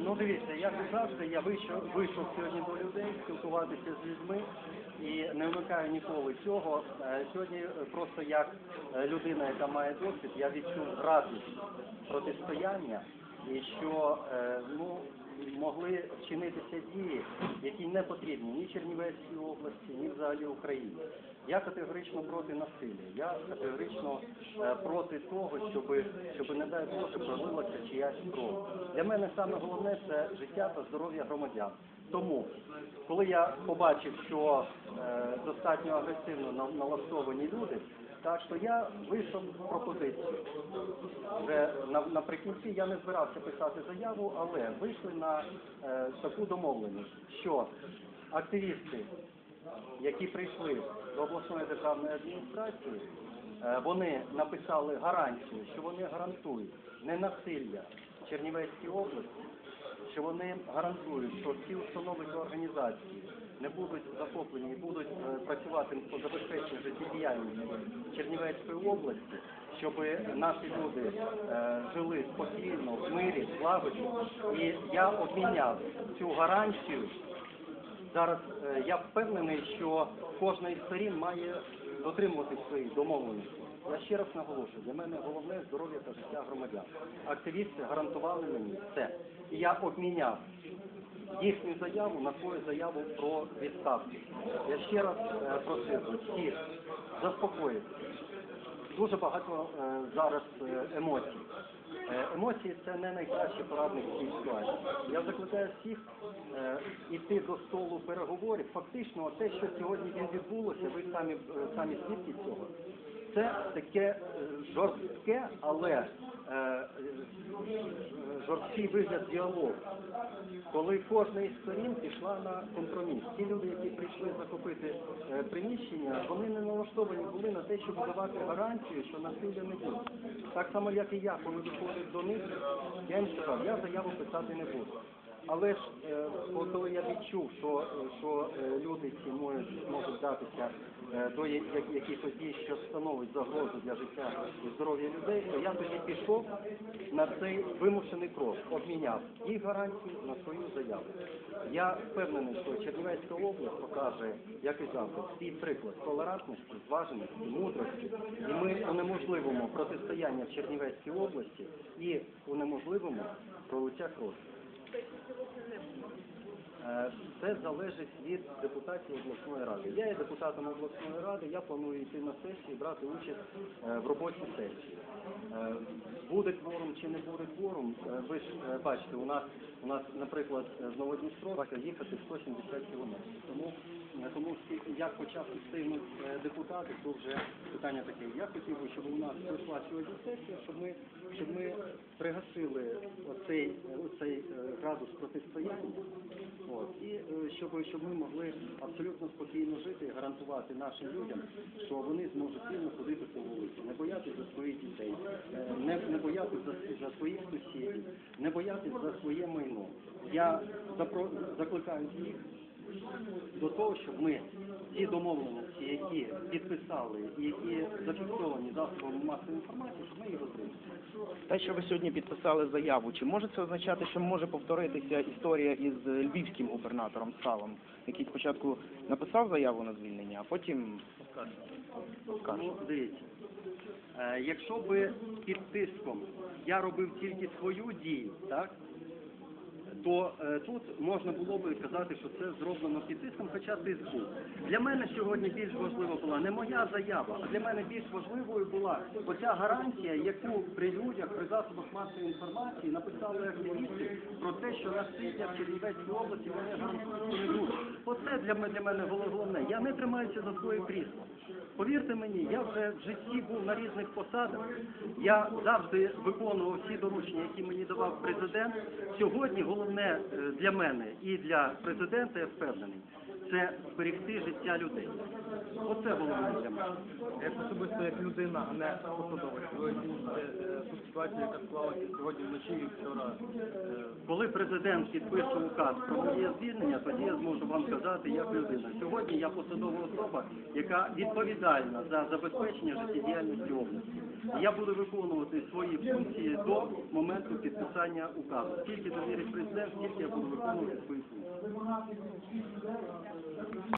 Ну дивіться, як і завжди, я вийшов, вийшов сьогодні до людей спілкуватися з людьми і не вмикаю ніколи цього. Е, Сьогодні просто як е, людина, яка має досвід, я відчув радість протистояння і що е, ну, могли вчинитися дії, які не потрібні ні Чернівецькій області, ні взагалі Україні. Я категорично проти насилля. Я категорично е, проти того, щоб, щоб не дай Боже, пролилася чиясь кров. Для мене саме головне це життя та здоров'я громадян. Тому, коли я побачив, що е, достатньо агресивно на- налаштовані люди, так що я вийшов пропозицію. Вже на, наприкінці я не збирався писати заяву, але вийшли на е, таку домовленість, що активісти, які прийшли до обласної державної адміністрації, е, вони написали гарантію, що вони гарантують не насилля Чернівецькій області, що вони гарантують, що всі установи та організації не будуть захоплені і будуть е, працювати по забезпеченню життєдіяльності Чернівецької області, щоб наші люди е, жили спокійно, в мирі, злагоді. І я обміняв цю гарантію Зараз е, я впевнений, що кожна із сторін має дотримувати своїх домовленостей. Я ще раз наголошую, для мене головне здоров'я та життя громадян. Активісти гарантували мені це. І я обміняв їхню заяву на свою заяву про відставку. Я ще раз е, просив всіх заспокоїтися. Дуже багато е, зараз е, емоцій. Емоції це не найкращий порадник. Я закликаю всіх е, іти до столу переговорів. Фактично, те, що сьогодні відбулося, ви самі е, самі свідки цього. Це таке е, жорстке, але е, е, жорсткий вигляд діалогу, коли кожна із сторін пішла на компроміс. Ті люди, які прийшли захопити приміщення, вони не налаштовані були на те, щоб давати гарантію, що насилля не буде. Так само, як і я, коли виходив до них, я їм сказав, я заяву писати не буду. Але ж е, коли я відчув, що, е, що е, люди ці можуть, можуть датися до якихось дій, що становить загрозу для життя і здоров'я людей, то я тоді пішов на цей вимушений крок, обміняв їх гарантії на свою заяву. Я впевнений, що Чернівецька область покаже, як і завжди, свій приклад толерантності, зваженості, мудрості, і ми унеможливимо протистояння в Чернівецькій області і унеможливимо пролиття крові. Е, Це залежить від депутатів обласної ради. Я є депутатом обласної ради, я планую йти на сесію, брати участь е, в роботі сесії. Е, Буде кворум чи не буде кворум, ви ж бачите, у нас, у нас, наприклад, з Новодністровська їхати 170 кілометрів. Тому оскільки як почав встигнути депутати, то вже питання таке. Я хотів би, щоб у нас пройшла сьогодні сесія, щоб ми, щоб ми пригасили оцей, оцей е, градус протистояння. От, і е, щоб, щоб ми могли абсолютно спокійно жити і гарантувати нашим людям, що вони зможуть вільно ходити по вулиці, не боятися за своїх дітей, е, не, не боятися за, за своїх сусідів, не боятися за своє майно. Я запро, закликаю всіх до того, щоб ми ті домовленості, які підписали і які зафіксовані засобами масової інформації, щоб ми їх отримали. Те, що ви сьогодні підписали заяву, чи може це означати, що може повторитися історія із львівським губернатором Савом, який спочатку написав заяву на звільнення, а потім? Ну, дивіться, е, якщо би під тиском я робив тільки свою дію, так, то е, тут можна було би казати, що це зроблено під тиском, хоча тиск був. Для мене сьогодні більш важлива була не моя заява, а для мене більш важливою була оця гарантія, яку при людях, при засобах масової інформації написали активісти про те, що насилля в Чернівецькій області вони гарантують. Оце для мене, для мене головне. Я не тримаюся за своє крісло. Повірте мені, я вже в житті був на різних посадах. Я завжди виконував всі доручення, які мені давав президент. Сьогодні головне е, для мене і для президента, я впевнений, це зберегти життя людей. Оце головне для мене. Як особисто як людина, а не посадовець, ви е, яка склалася сьогодні вночі і вчора. Коли президент підпише указ про моє звільнення, тоді я зможу вам сказати як людина. Сьогодні я посадова особа, яка відповідальна за забезпечення життєдіяльності області. Я буду виконувати свої функції до моменту підписання указу. Тільки довірить президент, тільки я буду виконувати свої функції.